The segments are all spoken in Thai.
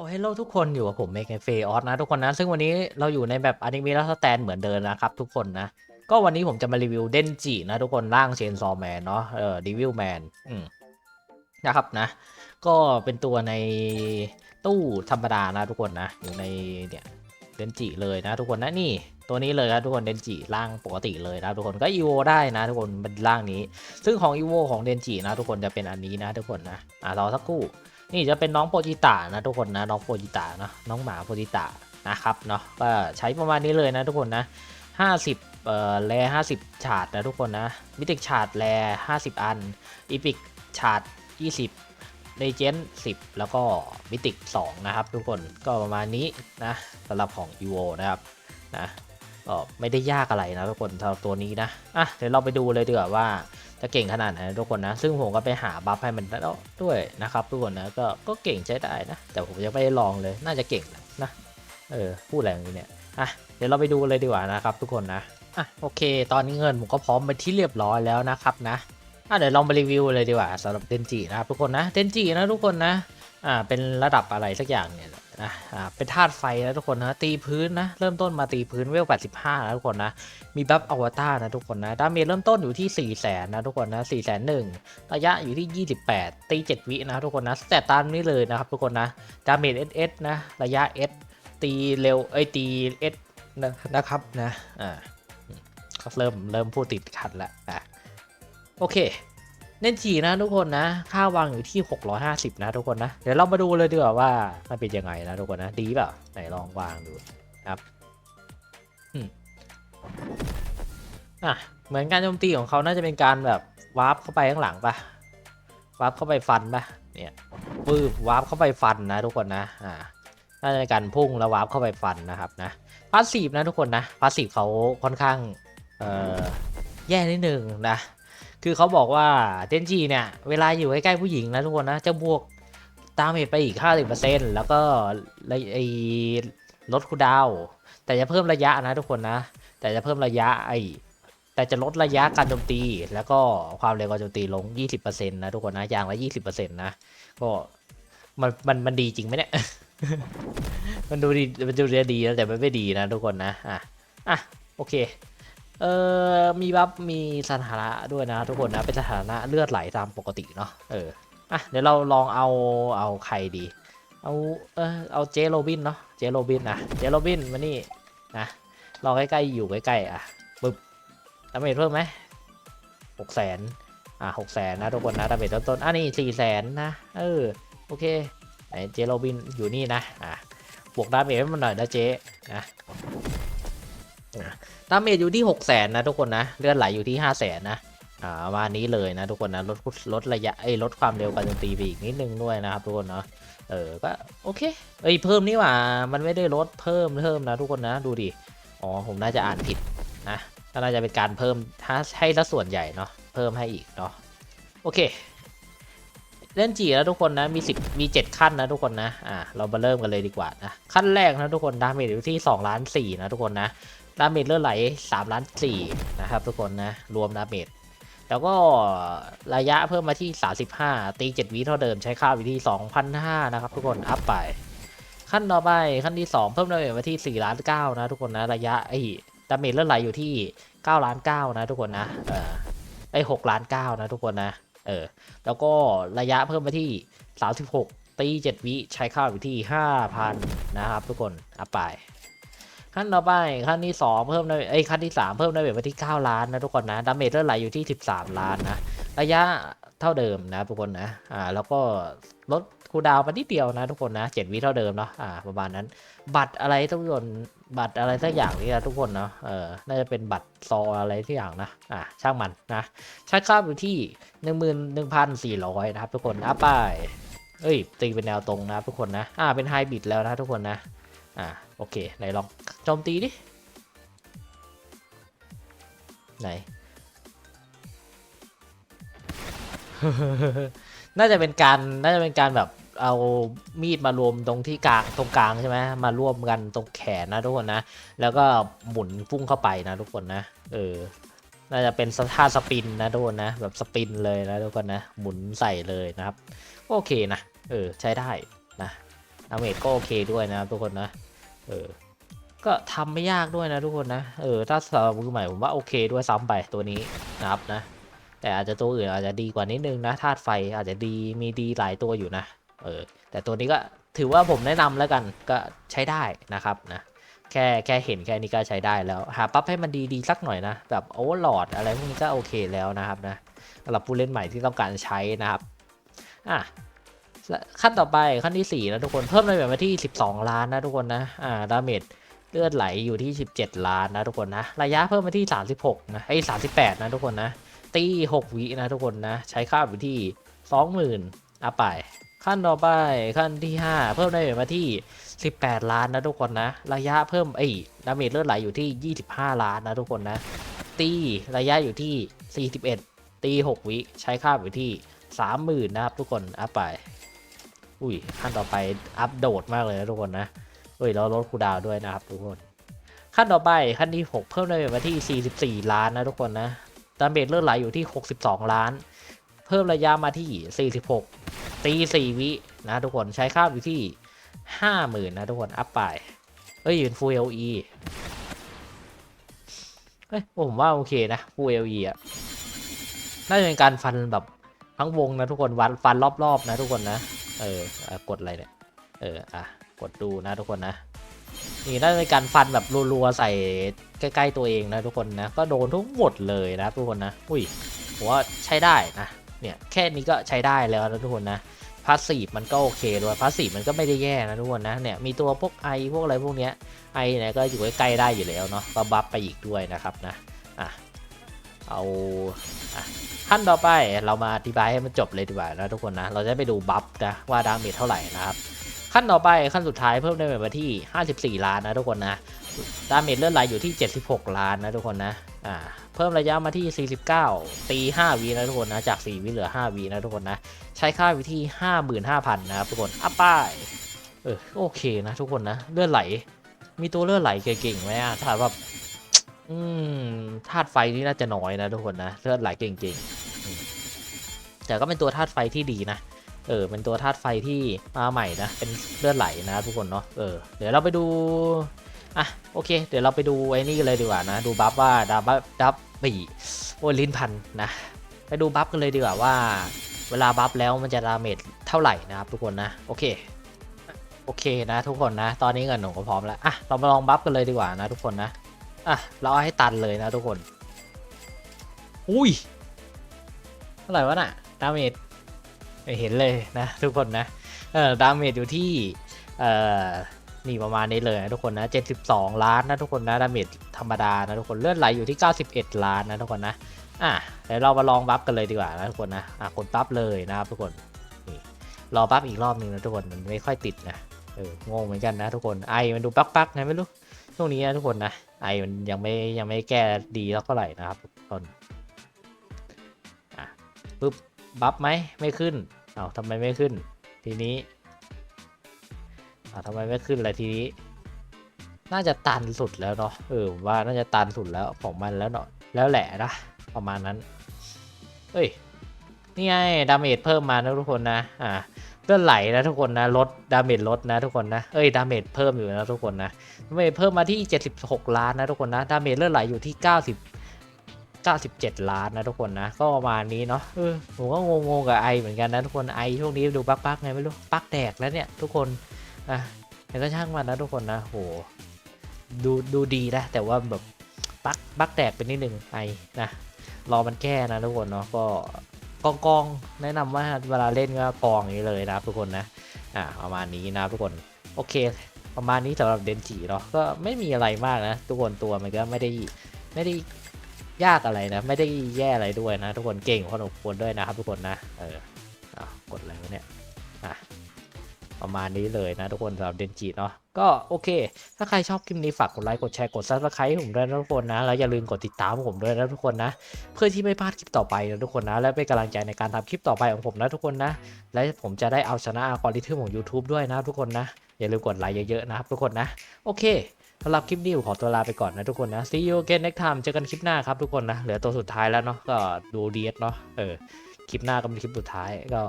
โอ้เฮลโลทุกคนอยู่กับผมเมกเฟออสนะทุกคนนะ ซึ่งวันนี้เราอยู่ในแบบอนิเมะและสแตนเหมือนเดิมนะครับทุกคนนะ ก็วันนี้ผมจะมารีวิวเดนจินะทุกคนร่างเชนซอแมนเนาะเออดิวิลแมนอืมนะครับนะ ก็เป็นตัวในตู้ธรรมดานะทุกคนนะ อยู่ในเนี่ยเดนจิเลยนะทุกคนนะนี่ ตัวนี้เลยนะทุกคนเดนจิร่างปกติเลยนะทุกคนก็อีโวได้นะ ทุกคนเป็นร่างนี้ ซึ่งของอีโวของเดนจินะ ทุกคนจะเป็นอันนี้นะ ทุกคนนะอ่ารอสักครู่ นี่จะเป็นน้องโปจิตะนะทุกคนนะน้องโปจิตะเนาะน้องหมาโปจิตะนะครับเนาะก็ใช้ประมาณนี้เลยนะทุกคนนะ 50เอ่อแร่50 ฉาดนะทุกคนนะมิติกฉาดแร่50 อันอีพิกฉาด 20เลเจนด์10 แล้วก็มิติก2นะครับทุกคนก็ประมาณนี้นะสำหรับของ e v o นะครับนะ็ไม่ได้ยากอะไรนะทุกคนสำหรับตัวนี้นะอะเดี๋ยวเราไปดูเลยดีกว่าว่าจะเก่งขนาดไหนทุกคนนะ ซึ่งผมก็ไปหาบัฟให้มันแล้วด้วยนะครับทุกคนนะก็ก็เก่งใช้ได้นะ แต่ผมยังไม่ได้ลองเลยน่าจะเก่งนะเออพูดอะไรอย่างนี้เนี่ยอะเดี๋ยวเราไปดูเลยดีกว่านะครับทุกคนนะอะโอเค ตอนนี้เงินผมก็พร้อมไปที่เรียบร้อยแล้วนะครับนะอะเดี๋ยวลองไปรีวิวเลยดีกว่าสำหรับเดนจินะครับทุกคนนะเดนจินะทุกคนนะอ่าเป็นระดับอะไรสักอย่างเนี่ย นะอ่าเป็นธาตุไฟนะทุกคนนะตีพื้นนะเริ่มต้นมาตีพื้นเวล 85นะทุกคนนะมีบัฟอวตารนะทุกคนนะดาเมจเริ่มต้นอยู่ที่4 0 0แสนนะทุกคนนะ4 0 0แสนหนึ่งระยะอยู่ที่ 28 ตี 7 วินะทุกคนนะแต่ตามนี้เลยนะครับทุกคนนะดาเมจ SS นะระยะ S ตีเร็วเอ้ยตี S นะนะครับนะอ่าก็เริ่มเริ่มพูดติดขัดแล้วอะโอเค เน้นจีนะทุกคนนะ ค่าวางอยู่ที่ 650 นะทุกคนนะ เดี๋ยวเรามาดูเลยดีกว่าว่ามันเป็นยังไงนะทุกคนนะ ดีเปล่าไหนลองวางดูครับอะเหมือนการโจมตีของเขาน่าจะเป็นการแบบวาร์ปเข้าไปข้างหลังปะวาร์ปเข้าไปฟันปะเนี่ยปื้บวาร์ปเข้าไปฟันนะทุกคนนะอ่าน่าจะเป็นการพุ่งแล้ววาร์ปเข้าไปฟันนะครับนะพาสซีฟนะทุกคนนะพาสซีฟเขาค่อนข้างเอ่อแย่นิดนึงนะ คือเขาบอกว่าเทนจีเนี่ย เวลาอยู่ใกล้ๆผู้หญิงนะทุกคนนะ จะบวกตามเหตุไปอีก 50%แล้วก็ไอ้ลดคูดาว แต่จะเพิ่มระยะนะทุกคนนะ แต่จะเพิ่มระยะไอ้แต่จะลดระยะการโจมตี แล้วก็ความเร็วการโจมตีลง 20%นะทุกคนนะ อย่างละ 20%นะก็มันมันมันดีจริงไหมเนี่ย มันดูดีมันดูดีนะแต่มันไม่ดีนะทุกคนนะ อะ อะ โอเค เอ่อมีบัฟมีสถานะด้วยนะทุกคนนะเป็นสถานะเลือดไหลตามปกติเนาะเอออะเดี๋ยวเราลองเอาเอาใครดี เอาเออเอาเจโรบินเนาะเจโรบินนะเจโรบินมานี่นะลองใกล้ๆอยู่ใกล้ๆอะปึ๊บดาเมจเพิ่มไหมหกแสนอะหกแสนนะทุกคนนะดาเมจต้นๆอะนี่สี่แสนนะเออโอเคไหนเจโรบินอยู่นี่นะอะบวกดาเมจให้มันหน่อยนะเจนะ ดาเมจอยู่ที่ 6 0 0 0 0นนะทุกคนนะเลือดไหลอยู่ที่ 5 0 0 0 0นนะอ่ามานี้เลยนะทุกคนนะลดลดระยะไอ้ลดความเร็วการโจมตีไปอีกนิดนึงด้วยนะครับทุกคนเนาะเออก็โอเคเอ้ยเพิ่มนี่หว่ามันไม่ได้ลดเพิ่มเพิ่มนะทุกคนนะดูดิอ๋อผมน่าจะอ่านผิดนะน่าจะเป็นการเพิ่มถ้าให้ละส่วนใหญ่เนาะเพิ่มให้อีกเนาะโอเคเล่นจีแล้วทุกคนนะมี10มี 7 ขั้นนะทุกคนนะอ่าเรามาเริ่มกันเลยดีกว่านะขั้นแรกนะทุกคนดาเมจอยู่ที่2ล้าน4นะทุกคนนะ ดาเมจเลือดไหล3ล้าน4นะครับทุกคนนะ รวมดาเมจแล้วก็ระยะเพิ่มมาที่ 35 ตี 7 วิเท่าเดิมใช้ค่าวิธี2,500นะครับทุกคน อัพไป ขั้นต่อไปขั้นที่ 2 เพิ่มดาเมจมาที่4ล้าน9นะทุกคนนะระยะไอ้ดาเมจเลือดไหลอยู่ที่9ล้าน9นะทุกคนนะเออไอ้6ล้าน9นะทุกคนนะเออแล้วก็ระยะเพิ่มมาที่ 36 ตี 7 วิใช้ค่าอยู่ที่ 5,000 นะครับทุกคนอัพไป ขั้นต่อไปขั้นที่2เพิ่มได้เอ้ขั้นที่3เพิ่มได้แบบที่9ล้านนะทุกคนนะดาเมจเลือดไหลอยู่ที่13ล้านนะระยะเท่าเดิมนะทุกคนนะอ่าแล้วก็ลดคูดาวมานิดเดียวนะทุกคนนะ7วิเท่าเดิมเนาะอ่าประมาณนั้น บัตรอะไรทุกคนบัตรอะไรสักอย่างนี่นะทุกคนเนาะเออน่าจะเป็นบัตรซออะไรสักอย่างนะอ่าช่างมันนะใช้ค่าอยู่ที่11,400นหนึ่งพันสี่รับทุกคนอัพไปเอ้ยตีเป็นแนวตรงนะทุกคนนะอ่าเป็นไฮบิดแล้วนะทุกคนนะอ่า โอเค ไหนลองโจมตีดิ ไหน น่าจะเป็นการ น่าจะเป็นการแบบเอามีดมารวมตรงที่กลางตรงกลางใช่ไหมมารวมกันตรงแขนนะทุกคนนะ แล้วก็หมุนพุ่งเข้าไปนะทุกคนนะ เออ น่าจะเป็นท่าสปินนะทุกคนนะ แบบสปินเลยนะทุกคนนะ หมุนใส่เลยนะครับ โอเคนะ เออ ใช้ได้นะดาเมจก็โอเคด้วยนะครับทุกคนนะ เออ ก็ทำไม่ยากด้วยนะทุกคนนะ เออ ถ้าสำหรับมือใหม่ผมว่าโอเคด้วยซ้ำไปตัวนี้นะครับนะ แต่อาจจะตัวอื่นอาจจะดีกว่านิดนึงนะธาตุไฟอาจจะดีมีดีหลายตัวอยู่นะ เออ แต่ตัวนี้ก็ถือว่าผมแนะนำแล้วกันก็ใช้ได้นะครับนะแค่แค่เห็นแค่นี้ก็ใช้ได้แล้วหาปั๊บให้มันดีๆสักหน่อยนะ แบบโอเวอร์ลอดอะไรพวกนี้ก็โอเคแล้วนะครับนะสำหรับผู้เล่นใหม่ที่ต้องการใช้นะครับอะ ขั้นต่อไปขั้นที่ 4 นะทุกคนเพิ่มในแบบมาที่ 12 ล้านนะทุกคนนะอ่าดาเมจเลือดไหลอยู่ที่ 17 ล้านนะทุกคนนะระยะเพิ่มมาที่ 36 นะไอ้38 นะทุกคนนะตี6วินะทุกคนนะใช้ค่าอยู่ที่ 20,000อะไปขั้นต่อไปขั้นที่ 5 เพิ่มได้มาที่ 18 ล้านนะทุกคนนะ ระยะเพิ่มไอ้ดาเมจเลือดไหลอยู่ที่ 25 ล้านนะทุกคนนะ ตีระยะอยู่ที่ 41 ตี 6 วิใช้ค่าอยู่ที่ 30,000 นะครับทุกคนอัพไป อุ้ยขั้นต่อไปอัพโดดมากเลยนะทุกคนนะเฮ้ยเราลดคูดาวด้วยนะครับทุกคน ขั้นต่อไปขั้นที่ 6 เพิ่มได้มาที่ 44 ล้านนะทุกคนนะดาเมจเลือดไหลอยู่ที่ 62 ล้าน เพิ่มระยะมาที่ 46 ตี 4 วินะทุกคนใช้ค่าอยู่ที่ 50,000 นะทุกคนอัพไปเอ้ยเป็น Full LE เอ้ยผมว่าโอเคนะ Full LE อะน่าจะเป็นการฟันแบบทั้งวงนะทุกคนวัดฟันรอบๆนะทุกคนนะ เอออะกดอะไรเนี่ย เออ อะ กดดูนะทุกคนนะ นี่น่าจะเป็นการฟันแบบรัวๆใส่ใกล้ๆตัวเองนะทุกคนนะ ก็โดนทุกหมดเลยนะทุกคนนะ อุ้ยผมว่าใช้ได้นะ เนี่ยแค่นี้ก็ใช้ได้แล้วนะทุกคนนะพาสซีฟมันก็โอเคด้วยพาสซีฟมันก็ไม่ได้แย่นะทุกคนนะ เนี่ยมีตัวพวกไอพวกอะไรพวกเนี้ยไอเนี่ยก็อยู่ใกล้ๆได้อยู่แล้วเนาะก็บัฟไปอีกด้วยนะครับนะ อะ เอา อะ ขั้นต่อไปเรามาอธิบายให้มันจบเลยดีกว่านะทุกคนนะ เราจะไปดูบัฟนะว่าดาเมจเท่าไหร่นะครับ ขั้นต่อไปขั้นสุดท้ายเพิ่มได้มาที่ 54 ล้านนะทุกคนนะ ดาเมจเลือดไหลอยู่ที่ 76 ล้านนะทุกคนนะ อ่า เพิ่มระยะมาที่ 49 ตี 5วินะทุกคนนะ จาก 4วิเหลือ 5วินะทุกคนนะ ใช้ค่าวิธี55,000 นะครับทุกคน อัพป้าย เออโอเคนะทุกคนนะ เลือดไหล มีตัวเลือดไหลเก่งๆไหมอะถ้าแบบอืมธาตุไฟนี่น่าจะน้อยนะทุกคนนะเลือดไหลเก่งๆ แต่ก็เป็นตัวธาตุไฟที่ดีนะ เออ เป็นตัวธาตุไฟที่มาใหม่นะ เป็นเลือดไหลนะทุกคนเนาะ เออ เดี๋ยวเราไปดู อะ โอเค เดี๋ยวเราไปดูไอ้นี่กันเลยดีกว่านะ ดูบัฟว่าดับดับบีโอ้ยลิ้นพันนะ ไปดูบัฟกันเลยดีกว่าว่า เวลาบัฟแล้วมันจะดาเมจเท่าไหร่นะครับทุกคนนะ โอเค โอเคนะ ทุกคนนะ ตอนนี้เงินหนูก็พร้อมแล้ว อะ เรามาลองบัฟกันเลยดีกว่านะ ทุกคนนะ อะ เราเอาให้ตันเลยนะทุกคน อุ้ยเท่าไหร่วะน่ะ ดาเมจเห็นเลยนะทุกคนนะเออดาเมจอยู่ที่เอ่อนี่ประมาณนี้เลยนะทุกคนนะ 72 ล้านนะทุกคนนะดาเมจธรรมดานะทุกคนเลือดไหลอยู่ที่ 91 ล้านนะทุกคนนะอะเดี๋ยวเรามาลองบัฟกันเลยดีกว่านะทุกคนนะอะกดบัฟเลยนะครับทุกคนนี่รอบัฟอีกรอบหนึ่งนะทุกคนมันไม่ค่อยติดนะเอองงเหมือนกันนะทุกคนไอมันดูปักๆนะไม่รู้ช่วงนี้นะทุกคนนะไอมันยังไม่ยังไม่แก้ดีเท่าไหร่นะครับทุกคนอะปึ๊บ บัฟไหมไม่ขึ้นเอาทำไมไม่ขึ้น ทีนี้อ่าทำไมไม่ขึ้นเลยทีนี้ น่าจะตันสุดแล้วเนาะเออว่าน่าจะตันสุดแล้วของมันแล้วเนาะแล้วแหละนะประมาณนั้นเฮ้ยนี่ไงดาเมจเพิ่มมานะทุกคนนะอ่าเลือดไหลนะทุกคนนะลดดาเมจลดนะทุกคนนะเอ้ยดาเมจเพิ่มอยู่นะทุกคนนะดาเมจเพิ่มมาที่ 76 ล้านนะทุกคนนะดาเมจเลือดไหลอยู่ที่ 90 97 ล้านนะทุกคนนะ ก็ประมาณนี้เนาะผมก็งงๆกับไอเหมือนกันนะทุกคนไอช่วงนี้ดูปักๆไงไม่รู้ปักแดกแล้วเนี่ยทุกคนอะแต่ก็ช่างมันนะทุกคนนะโหดูดูดีนะแต่ว่าแบบปักปักแดกไปนิดนึงไอนะรอมันแก้นะทุกคนเนาะก็กองกองแนะนำว่าเวลาเล่นก็กองอย่างนี้เลยนะทุกคนนะอ่าประมาณนี้นะทุกคนโอเค ประมาณนี้สำหรับเดนจิเนาะก็ไม่มีอะไรมากนะ ทุกคนตัวมันก็ไม่ได้ไม่ได้ ยากอะไรนะ ไม่ได้แย่อะไรด้วยนะ ทุกคนเก่งพอสมควรด้วยนะครับ ทุกคนนะ เอออะกดอะไรวะเนี่ยอะประมาณนี้เลยนะทุกคนสำหรับเดนจิเนาะก็โอเค ถ้าใครชอบคลิปนี้ฝากกดไลค์กดแชร์กดซับสไครต์ผมด้วยนะทุกคนนะ แล้วอย่าลืมกดติดตามผมด้วยนะทุกคนนะ เพื่อที่ไม่พลาดคลิปต่อไปนะทุกคนนะ และเป็นกำลังใจในการทำคลิปต่อไปของผมนะทุกคนนะ และผมจะได้เอาชนะอัลกอริทึมของ YouTube ด้วยนะทุกคนนะ อย่าลืมกดไลค์เยอะๆนะครับทุกคนนะ โอเค สำหรับคลิปนี้ผมขอตัวลาไปก่อนนะทุกคนนะ see you again next time เจอกันคลิปหน้าครับทุกคนนะ เหลือตัวสุดท้ายแล้วเนาะก็ดูดีเนาะเออคลิปหน้าก็เป็นคลิปสุดท้ายก็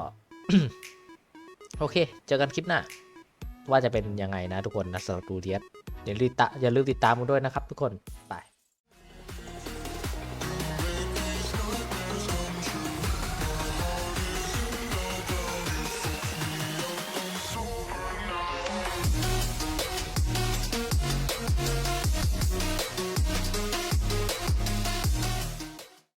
โอเค เจอกันคลิปหน้า ว่าจะเป็นยังไงนะทุกคนนะสำหรับดูเทียสอย่าลืมติดตามอย่าลืมติดตามกันด้วยนะครับทุกคนไป